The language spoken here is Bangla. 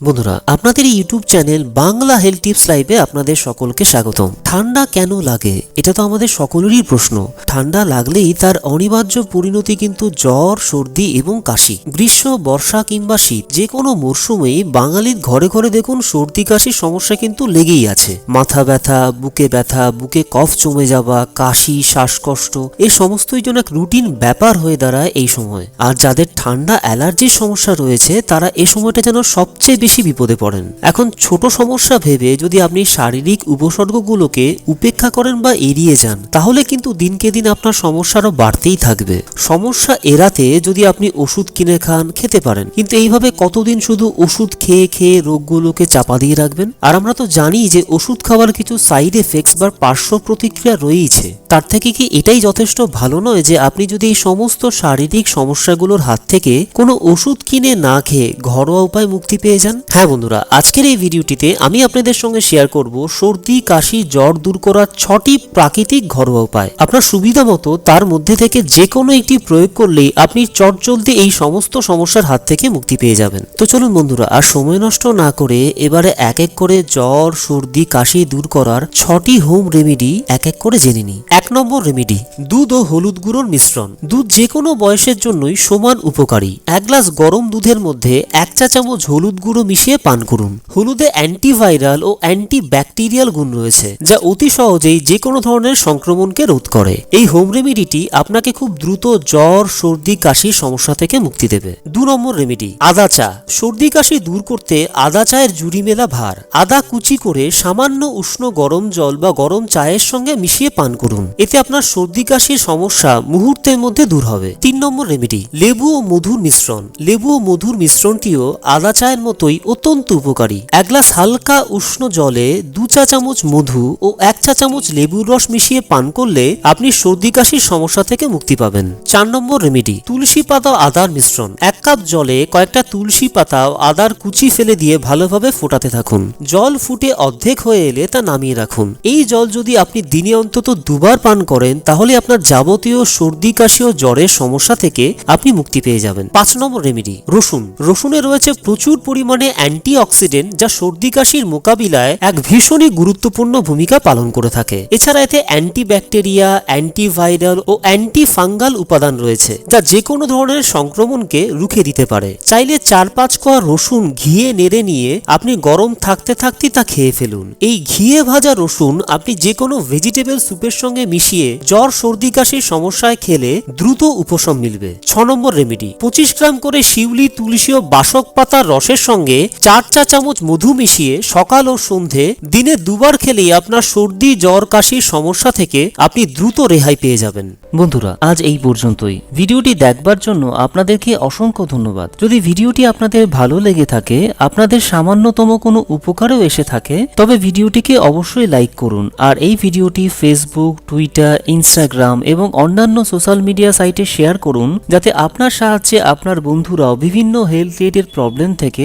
বন্ধুরা, আপনাদের YouTube channel Bangla health tips লাইভে আপনাদের সকলকে স্বাগতম। ঠান্ডা কেন লাগে? এটা তো আমাদের সকলেরই প্রশ্ন। ঠান্ডা লাগলেই তার অনিবার্য পরিণতি কিন্তু জ্বর, সর্দি এবং কাশি। গ্রীষ্ম, বর্ষা কিংবা শীত যে কোনো মরশুমেই বাঙালির ঘরে ঘরে দেখুন সর্দি, কাশির সমস্যা কিন্তু লেগেই আছে। মাথা ব্যথা, বুকে ব্যথা, বুকে কফ জমে যাওয়া, কাশি, শ্বাসকষ্ট, এ সমস্তই যেন এক রুটিন ব্যাপার হয়ে দাঁড়ায় এই সময়। আর যাদের ঠান্ডা অ্যালার্জির সমস্যা রয়েছে, তারা এ সময়টা যেন সবচেয়ে বেশি বিপদে পড়েন। এখন ছোট সমস্যা ভেবে যদি আপনি শারীরিক উপসর্গগুলোকে উপেক্ষা করেন বা এড়িয়ে যান, তাহলে কিন্তু দিনকে দিন আপনার সমস্যা আরও বাড়তেই থাকবে। সমস্যা এড়াতে যদি আপনি ওষুধ কিনে খান, খেতে পারেন। কিন্তু এইভাবে কতদিন শুধু ওষুধ খেয়ে খেয়ে রোগগুলোকে চাপা দিয়ে রাখবেন? আর আমরা তো জানি যে ওষুধ খাওয়ার কিছু সাইড এফেক্টস বা পার্শ্ব প্রতিক্রিয়া রয়েইছে। তার থেকে কি এটাই যথেষ্ট ভালো নয় যে আপনি যদি এই সমস্ত শারীরিক সমস্যাগুলোর হাত থেকে কোনো ওষুধ কিনে না খেয়ে ঘরোয়া উপায় মুক্তি পেয়ে যান? হ্যাঁ বন্ধুরা, আজকের এই ভিডিওটিতে আমি আপনাদের সঙ্গে শেয়ার করব সর্দি, কাশি, জ্বর দূর করার ছটি প্রাকৃতিক ঘরোয়া উপায়। আপনার সুবিধা মতো তার মধ্যে থেকে যে কোনো একটি প্রয়োগ করলেই আপনি চটজলদি এই সমস্ত সমস্যার হাত থেকে মুক্তি পেয়ে যাবেন। তো চলুন বন্ধুরা, আর সময় নষ্ট না করে এবারে এক এক করে জ্বর, সর্দি, কাশি দূর করার ছটি হোম রেমেডি এক এক করে জেনে নিই। এক নম্বর রেমেডি দুধ ও হলুদ গুঁড়োর মিশ্রণ। দুধ যে কোনো বয়সের জন্যই সমান উপকারী। এক গ্লাস গরম দুধের মধ্যে এক চা চামচ হলুদ গুঁড়ো মিশিয়ে পান করুন। হলুদে অ্যান্টিভাইরাল ও অ্যান্টি ব্যাকটেরিয়াল গুণ রয়েছে, যা অতি সহজেই যে কোনো ধরনের সংক্রমণকে রোধ করে। এই হোম রেমেডিটি আপনাকে খুব দ্রুত জ্বর, সর্দি কাশির সমস্যা থেকে মুক্তি দেবে। দু নম্বর রেমেডি আদা চা। সর্দি, কাশি দূর করতে আদা চায়ের জুড়ি মেলা ভার। আদা কুচি করে সামান্য উষ্ণ গরম জল বা গরম চায়ের সঙ্গে মিশিয়ে পান করুন। এতে আপনার সর্দি, কাশির সমস্যা মুহূর্তের মধ্যে দূর হবে। তিন নম্বর রেমেডি লেবু ও মধুর মিশ্রণ। লেবু ও মধুর মিশ্রণটিও আদা চায়ের মতোই অত্যন্ত উপকারী। এক গ্লাস হালকা উষ্ণ জলে দু চা চামচ মধু ও এক চা চামচ লেবুর রস মিশিয়ে পান করলে আপনি সর্দি কাশির সমস্যা থেকে মুক্তি পাবেন। চার নম্বর রেমেডি তুলসী পাতা আদার মিশ্রণ। এক কাপ জলে কয়েকটা তুলসী পাতা ও আদার কুচি ফেলে দিয়ে ভালোভাবে ফোটাতে থাকুন। জল ফুটে অর্ধেক হয়ে এলে তা নামিয়ে রাখুন। এই জল যদি আপনি দিনে অন্তত দুবার পান করেন, তাহলে আপনার যাবতীয় সর্দি কাশি ও জ্বরের সমস্যা থেকে আপনি মুক্তি পেয়ে যাবেন। পাঁচ নম্বর রেমেডি রসুন। রসুনে রয়েছে প্রচুর পরিমাণে অ্যান্টি অক্সিডেন্ট যা সর্দি কাশির মোকাবিলায় এক ভীষণই গুরুত্বপূর্ণ ভূমিকা পালন করে থাকে। এছাড়া এতে অ্যান্টি ব্যাকটেরিয়া অ্যান্টিভাইরাল ও অ্যান্টি ফাঙ্গাল উপাদান রয়েছে, যা যে কোনো ধরনের সংক্রমণকে রুখে দিতে পারে। চাইলে চার পাঁচ কোয়া রসুন ঘিয়ে নেড়ে নিয়ে আপনি গরম থাকতে থাকতে তা খেয়ে ফেলুন। এই ঘিয়ে ভাজা রসুন আপনি যে কোনো ভেজিটেবল স্যুপের সঙ্গে মিশিয়ে জ্বর, সর্দি কাশির সমস্যায় খেলে দ্রুত উপশম মিলবে। ছ নম্বর রেমেডি, পঁচিশ গ্রাম করে শিউলি, তুলসী ও বাসক পাতার রসের সঙ্গে চার চা চামচ মধু মিশিয়ে সকাল ও সন্ধে দিনে দুবার খেলেই আপনার সর্দি, জ্বর কাশির সমস্যা থেকে আপনি দ্রুত রেহাই পেয়ে যাবেন। বন্ধুরা, আজ এই পর্যন্তই। ভিডিওটি দেখবার জন্য আপনাদেরকে অসংখ্য ধন্যবাদ। যদি ভিডিওটি আপনাদের ভালো লেগে থাকে, আপনাদের সামান্যতম কোনো উপকারও এসে থাকে, তবে ভিডিওটিকে অবশ্যই লাইক করুন। আর এই ভিডিওটি ফেসবুক টুইটার ইনস্টাগ্রাম এবং অন্যান্য সোশ্যাল মিডিয়া সাইটে শেয়ার করুন, যাতে আপনার সাহায্যে আপনার বন্ধুরাও বিভিন্ন হেলথ রিলেটেড প্রবলেম থেকে